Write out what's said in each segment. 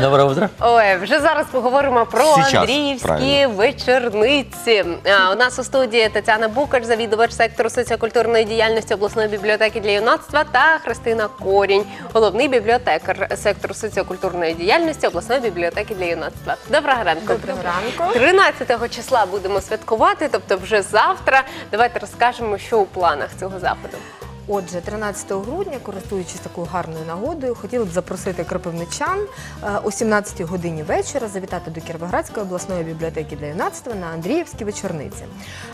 Доброе утро. Ой, вже зараз поговоримо про Сейчас, Андріївські правильно. вечорниці. А, у нас у студії Тетяна Букач, завідувач сектору соціокультурної діяльності обласної бібліотеки для юнацтва, та Христина Корінь, головний бібліотекар сектору соціокультурної діяльності обласної бібліотеки для юнацтва. Доброго ранку. Доброго ранку. 13 числа будемо святкувати, тобто вже завтра. Давайте розкажемо, що у планах цього заходу. Отже, 13 грудня, користуючись такою гарною нагодою, хотіли б запросити кропивничан е, о 17 годині вечора завітати до Кіровоградської обласної бібліотеки для юнацтва на Андріївські вечорниці.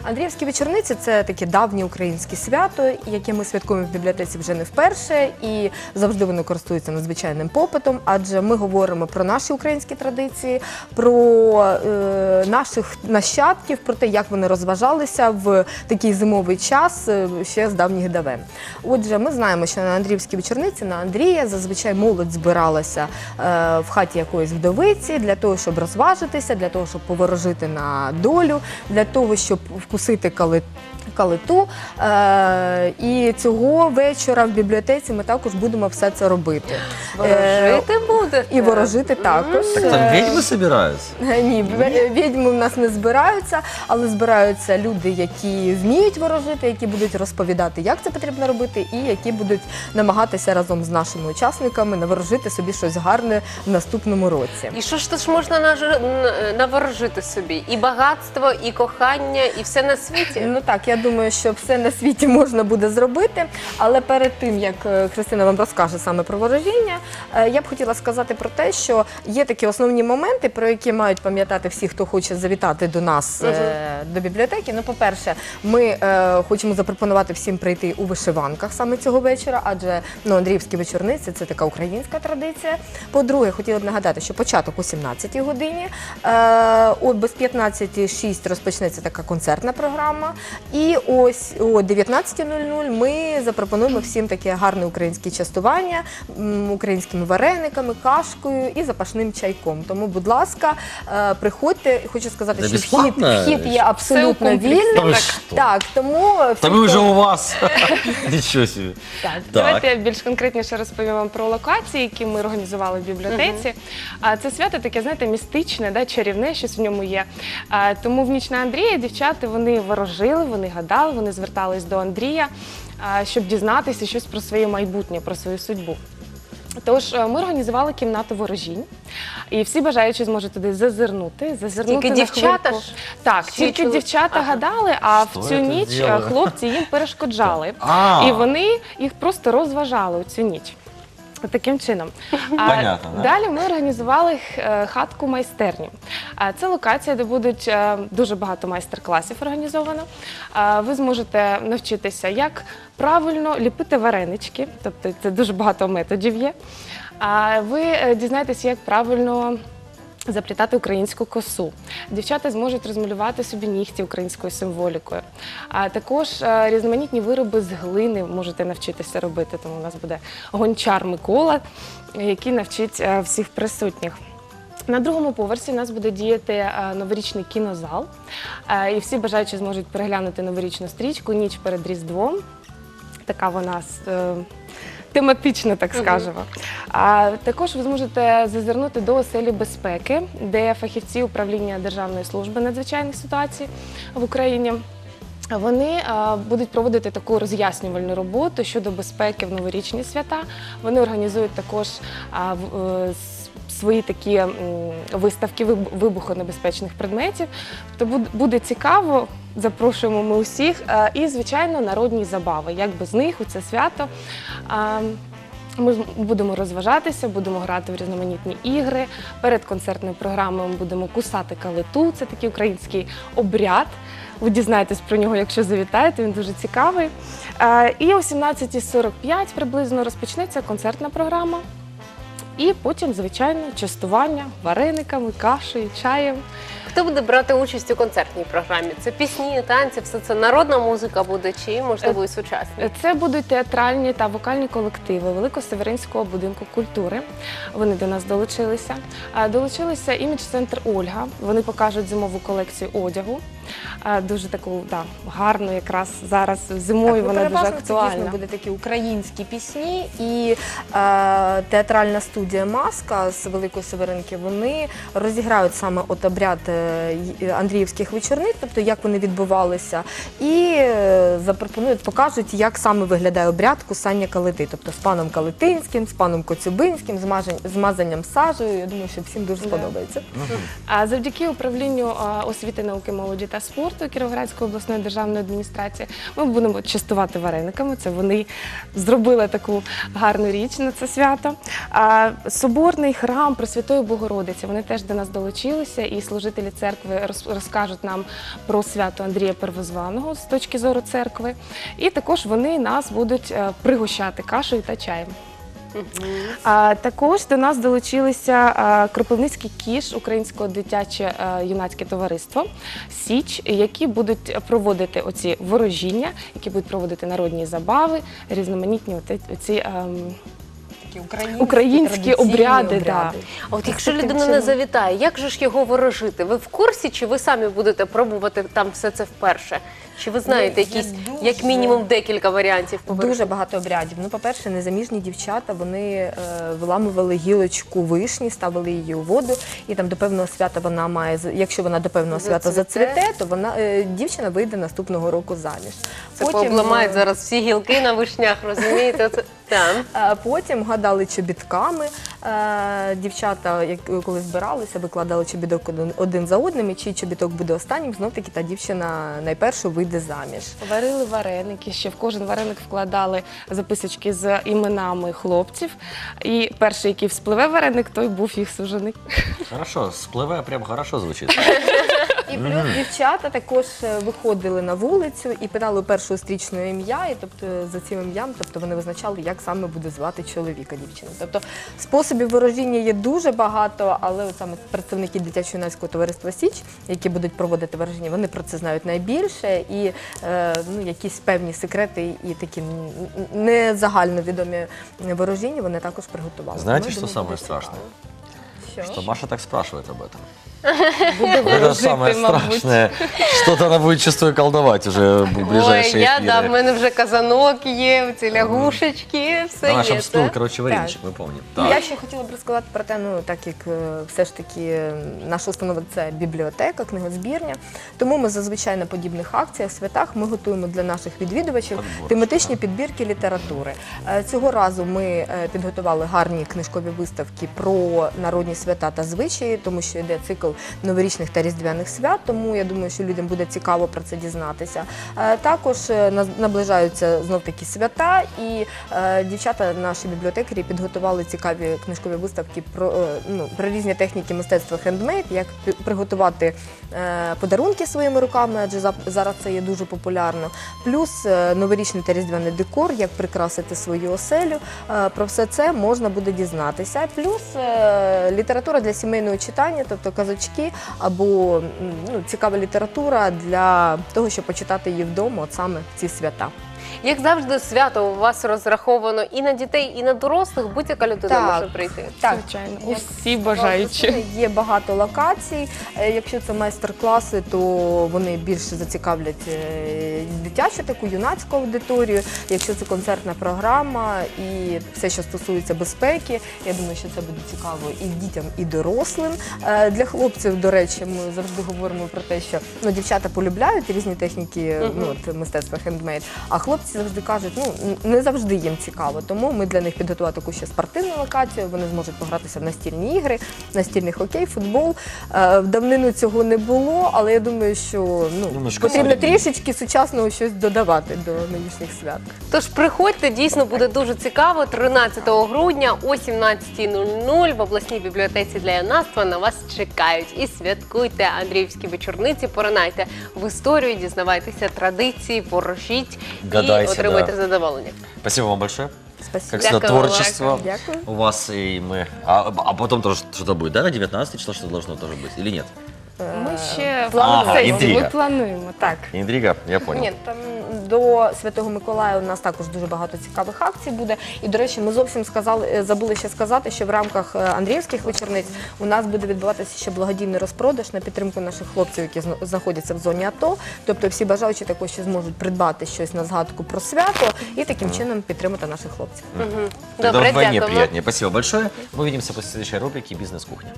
Андріївські вечорниці це таке давнє українське свято, яке ми святкуємо в бібліотеці вже не вперше, і завжди воно користується надзвичайним попитом, адже ми говоримо про наші українські традиції, про е, наших нащадків, про те, як вони розважалися в такий зимовий час е, ще з давніх давен. Отже, ми знаємо, що на Андріївській вечорниці на Андрія зазвичай молодь збиралася е, в хаті якоїсь вдовиці для того, щоб розважитися, для того, щоб поворожити на долю, для того, щоб вкусити кали. Калиту е, і цього вечора в бібліотеці ми також будемо все це робити. Ворожити? Е, і ворожити також. Так там ведьмы собираются? Е, Ні, відьми в нас не збираються, але збираються люди, які вміють ворожити, які будуть розповідати, як це потрібно робити, і які будуть намагатися разом з нашими учасниками наворожити собі щось гарне в наступному році. І що ж то ж можна наж- н- наворожити собі? І багатство, і кохання, і все на світі? Ну так, я думаю, що все на світі можна буде зробити. Але перед тим як е, Христина вам розкаже саме про ворожіння, е, я б хотіла сказати про те, що є такі основні моменти, про які мають пам'ятати всі, хто хоче завітати до нас е, до бібліотеки. Ну, по-перше, ми е, хочемо запропонувати всім прийти у вишиванках саме цього вечора, адже ну, Андріївські вечорниці це така українська традиція. По-друге, хотіла б нагадати, що початок о 17 годині, е, о без 15.06 розпочнеться така концертна програма. І ось о 19.00 ми запропонуємо всім таке гарне українське частування м, українськими варениками, кашкою і запашним чайком. Тому, будь ласка, е, приходьте. Хочу сказати, Це що вхід, безплатно? вхід є абсолютно комплексі. вільним. Да что? Так, тому всі, Да мы уже хто- у вас. Ничего собі. так. Давайте я більш конкретніше розповім вам про локації, які ми організували в бібліотеці. А це свято таке, знаєте, містичне, да, чарівне, щось в ньому є. А, тому в ніч на Андрія дівчата вони ворожили, вони гадали, вони звертались до Андрія, а, щоб дізнатися щось про своє майбутнє, про свою судьбу. Тож е, ми організували кімнату ворожінь, і всі бажаючі зможуть туди зазирнути, зазирнути Тільки на дівчата хвильку. ж? Так, Чи тільки чоловік? дівчата Ага. гадали, а Що в цю я тут ніч е, зробила? хлопці їм перешкоджали. А. І вони їх просто розважали у цю ніч. Таким чином. А Понятно, да. Далі ми організували е, хатку майстерню. А Це локація, де будуть е, дуже багато майстер-класів організовано. А Ви зможете навчитися, як правильно ліпити варенички, тобто це дуже багато методів є. А ви е, дізнаєтеся, як правильно заплітати українську косу. Дівчата зможуть розмалювати собі нігті українською символікою. А також е, різноманітні вироби з глини можете навчитися робити. Тому у нас буде гончар Микола, який навчить е, всіх присутніх. На другому поверсі у нас буде діяти е, новорічний кінозал, і всі бажаючі зможуть переглянути новорічну стрічку ніч перед Різдвом. Така вона е, тематична, так скажемо. А також ви зможете зазирнути до оселі безпеки, де фахівці управління Державної служби надзвичайних ситуацій в Україні. Вони е, будуть проводити таку роз'яснювальну роботу щодо безпеки в новорічні свята. Вони організують також а, е, свої такі м, виставки вибухонебезпечних предметів. Тобто буде цікаво. Запрошуємо ми усіх. Е, І, звичайно, народні забави. Як без них у це свято. А, Ми будемо розважатися, будемо грати в різноманітні ігри. Перед концертною програмою ми будемо кусати калиту. Це такий український обряд. Ви дізнаєтесь про нього, якщо завітаєте, він дуже цікавий. Е, І о 17.45 приблизно розпочнеться концертна програма. І потім, звичайно, частування варениками, кашею, чаєм. Хто буде брати участь у концертній програмі? Це пісні, танці, все це народна музика буде чи можливо і сучасні? Це будуть театральні та вокальні колективи Великосеверинського будинку культури. Вони до нас долучилися. Долучилися імідж центр Ольга. Вони покажуть зимову колекцію одягу. Е, Дуже таку да, гарну, якраз зараз зимою ну, вона дуже переважно Це актуальна. дійсно буде такі українські пісні, і е, театральна студія Маска з Великої Северинки вони розіграють саме от обряд е, Андріївських вечорниць, тобто як вони відбувалися, і е, запропонують, покажуть, як саме виглядає обряд кусання калити, тобто з паном Калитинським, з паном Коцюбинським, з мазанням сажею. Я думаю, що всім дуже сподобається. А завдяки управлінню освіти, науки, молоді та спорту Кіровоградської обласної державної адміністрації ми будемо частувати варениками. Це вони зробили таку гарну річ на це свято. А соборний храм Пресвятої Богородиці вони теж до нас долучилися, і служителі церкви роз- розкажуть нам про свято Андрія Первозваного з точки зору церкви. І також вони нас будуть е, пригощати кашею та чаєм. А, також до нас долучилися Кропивницький кіш, українське дитяче е, юнацьке товариство Січ, які будуть проводити оці ворожіння, які будуть проводити народні забави, різноманітні оте- оці. Такі українські, Українські обряди, да. А от якщо людина не завітає, як же ж його ворожити? Ви в курсі, чи ви самі будете пробувати там все це вперше? Чи ви знаєте є якісь, дуже- як мінімум, декілька варіантів поверхні? Дуже багато обрядів. Ну, по-перше, незаміжні дівчата вони е, виламували гілочку вишні, ставили її у воду, і там до певного свята вона має з- якщо вона до певного свята Зацвіте. зацвіте, то вона е, дівчина вийде наступного року заміж. Це пообламають е, зараз всі гілки на вишнях, розумієте? Це. А Потім гадали чобітками. Е, Дівчата, як коли збиралися, викладали чобіток один- один за одним, і чий чобіток буде останнім, знов таки та дівчина найпершу вийде заміж. Варили вареники, ще в кожен вареник вкладали записочки з іменами хлопців. І перший, який вспливе вареник, той був їх суженик. Хорошо, спливе прям хорошо звучить. І плюс дівчата також е, виходили на вулицю і питали першого стрічного ім'я, і тобто за цим ім'ям, тобто вони визначали, як саме буде звати чоловіка дівчини. Тобто способів ворожіння є дуже багато, але от саме представники дитячо юнацького товариства Січ, які будуть проводити ворожіння, вони про це знають найбільше, і е, ну якісь певні секрети і такі м, не загальновідомі ворожіння вони також приготували. Знаєте, Тому, що думаю, самое буде страшное? цікаво. Что Маша так спрашивает об этом. Буде Это ворожити, самое мабуть. страшное. Что-то она будет чувствую колдовать уже в ближайшие Ой, я да, в эфиры. мене вже казанок є, ці лягушечки, все На є. нашем стул, це. короче, вареничек, мы помним. Ну, Так. Я ще хотіла б розказати про те, ну так як е, все ж таки е, наша установа це бібліотека, книгозбірня. Тому ми зазвичай на подібних акціях, святах ми готуємо для наших відвідувачів Подборки, тематичні підбірки літератури. Е, Цього разу ми е, підготували гарні книжкові виставки про народні свята та звичаї, тому що йде цикл новорічних та різдвяних свят. Тому я думаю, що людям буде цікаво про це дізнатися. Е, Також е, наближаються знов таки свята, і е, дівчата, наші бібліотекарі, підготували цікаві книжкові виставки про, ну, про різні техніки мистецтва хендмейд, як приготувати подарунки своїми руками, адже зараз це є дуже популярно. Плюс новорічний та різдвяний декор, як прикрасити свою оселю. Про все це можна буде дізнатися. Плюс література для сімейного читання, тобто казочки або ну, цікава література для того, щоб почитати її вдома, от саме в ці свята. Як завжди, свято у вас розраховано і на дітей, і на дорослих. Будь-яка людина Так. може прийти. Так, Звичайно, Як усі бажаючі. Є багато локацій. Е, Якщо це майстер-класи, то вони більше зацікавлять е, дитячу таку юнацьку аудиторію. Якщо це концертна програма і все, що стосується безпеки, я думаю, що це буде цікаво і дітям, і дорослим. Е, Для хлопців, до речі, ми завжди говоримо про те, що ну, дівчата полюбляють різні техніки ну, от, мистецтва хендмейд, а хлопці завжди кажуть, ну не завжди їм цікаво. Тому ми для них підготували таку ще спортивну локацію. Вони зможуть погратися в настільні ігри, настільний хокей, футбол. Е, В давнину цього не було, але я думаю, що ну Немножко потрібно современно. трішечки сучасного щось додавати до нинішніх свят. Тож приходьте, дійсно буде дуже цікаво. 13 грудня о 17.00 в обласній бібліотеці для юнацтва на вас чекають. І святкуйте Андріївські вечорниці, поринайте в історію, дізнавайтеся традиції, ворожіть Гадайте, і отримуйте да. задоволення. Спасибо вам большое. Спасибо. Как всегда, Дякую, творчество. Дякую. У вас и мы. А, а потом тоже что-то будет, да? 19 число что-то должно тоже быть или нет? е, Ми ще в плануємо. Ага, процесі, інтрига. ми плануємо. Так. Интрига, я понял. Ні, там до Святого Миколая у нас також дуже багато цікавих акцій буде. І, до речі, ми зовсім сказали, е, забули ще сказати, що в рамках е, Андріївських вечорниць у нас буде відбуватися ще благодійний розпродаж на підтримку наших хлопців, які знаходяться в зоні АТО. Тобто всі бажаючі також ще зможуть придбати щось на згадку про свято і таким чином підтримати наших хлопців. Добре, вдвойне дякуємо. приятнее. Спасибо большое. Мы увидимся после следующей рубрики «Бизнес-кухня».